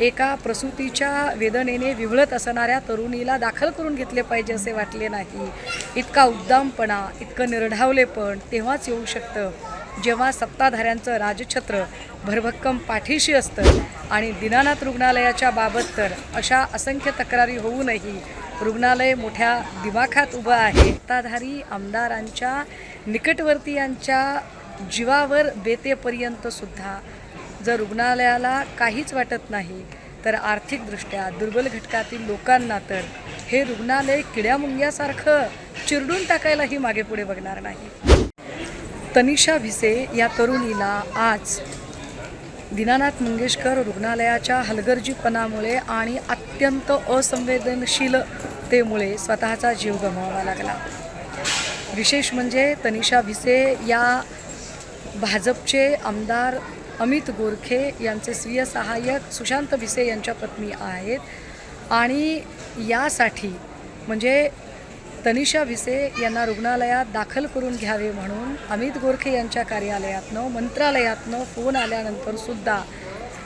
एका प्रसूतीच्या वेदनेने विवळत असणाऱ्या तरुणीला दाखल करून घेतले पाहिजे असे वाटले नाही. इतका उद्दामपणा इतकं निर्ढावलेपण तेव्हाच येऊ शकतं. जेव्हा सत्ताधाऱ्यांचं राजछत्र भरभक्कम पाठीशी असतं आणि दिनानाथ रुग्णालयाच्या बाबत तर अशा असंख्य तक्रारी होऊनही रुग्णालय मोठ्या दिमाखात उभं आहे. सत्ताधारी आमदारांच्या निकटवर्तीयांच्या जीवावर बेतेपर्यंत सुद्धा जर रुग्णालयाला काहीच वाटत नाही तर आर्थिकदृष्ट्या दुर्बल घटकातील लोकांना तर हे रुग्णालय किड्यामुंग्यासारखं चिरडून टाकायलाही मागे पुढे बघणार नाही. तनिषा भिसे या तरुणीला आज दीनानाथ मंगेशकर रुग्णालयाच्या हलगर्जीपणामुळे आणि अत्यंत असंवेदनशीलतेमुळे स्वतःचा जीव गमवावा लागला. विशेष म्हणजे तनिषा भिसे या भाजपचे आमदार अमित गोरखे यांचे स्वीय सहाय्यक सुशांत भिसे यांच्या पत्नी आहेत. आणि यासाठी म्हणजे तनिषा भिसे यांना रुग्णालयात दाखल करून घ्यावे म्हणून अमित गोरखे यांच्या कार्यालयातनं मंत्रालयातनं फोन आल्यानंतरसुद्धा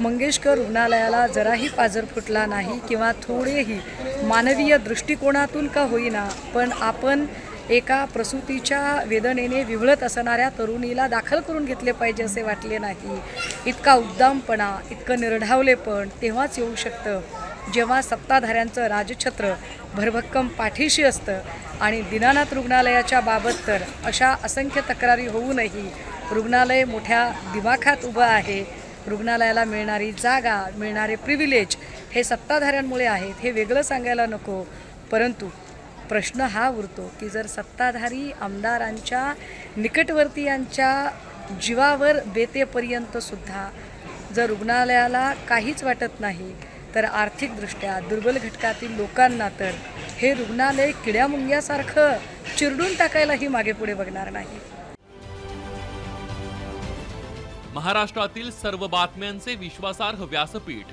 मंगेशकर रुग्णालयाला जराही पाजर फुटला नाही किंवा थोडेही मानवीय दृष्टिकोनातून का होईना पण आपण एका प्रसूतीच्या वेदनेने विवळत असणाऱ्या तरुणीला दाखल करून घेतले पाहिजे असे वाटले नाही. इतका उद्दामपणा इतकं निर्ढावलेपण तेव्हाच येऊ शकतं. जेव्हा सत्ताधाऱ्यांचं राजछत्र भरभक्कम पाठीशी असतं आणि दिनानाथ रुग्णालयाच्या बाबत तर अशा असंख्य तक्रारी होऊनही रुग्णालय मोठ्या दिमाखात उभं आहे. रुग्णालयाला मिळणारी जागा मिळणारे प्रिव्हिलेज हे सत्ताधाऱ्यांमुळे आहेत हे वेगळं सांगायला नको. परंतु प्रश्न हा उरतो की जर सत्ताधारी आमदारांच्या निकटवर्तीयांच्या जीवावर बेतेपर्यंत सुद्धा जर रुग्णालयाला काहीच वाटत नाही तर आर्थिकदृष्ट्या दुर्बल घटकातील लोकांना तर हे रुग्णालय किड्यामुंग्यासारखं चिरडून टाकायलाही मागे पुढे बघणार नाही. महाराष्ट्रातील सर्व बातम्यांचे विश्वासार्ह व्यासपीठ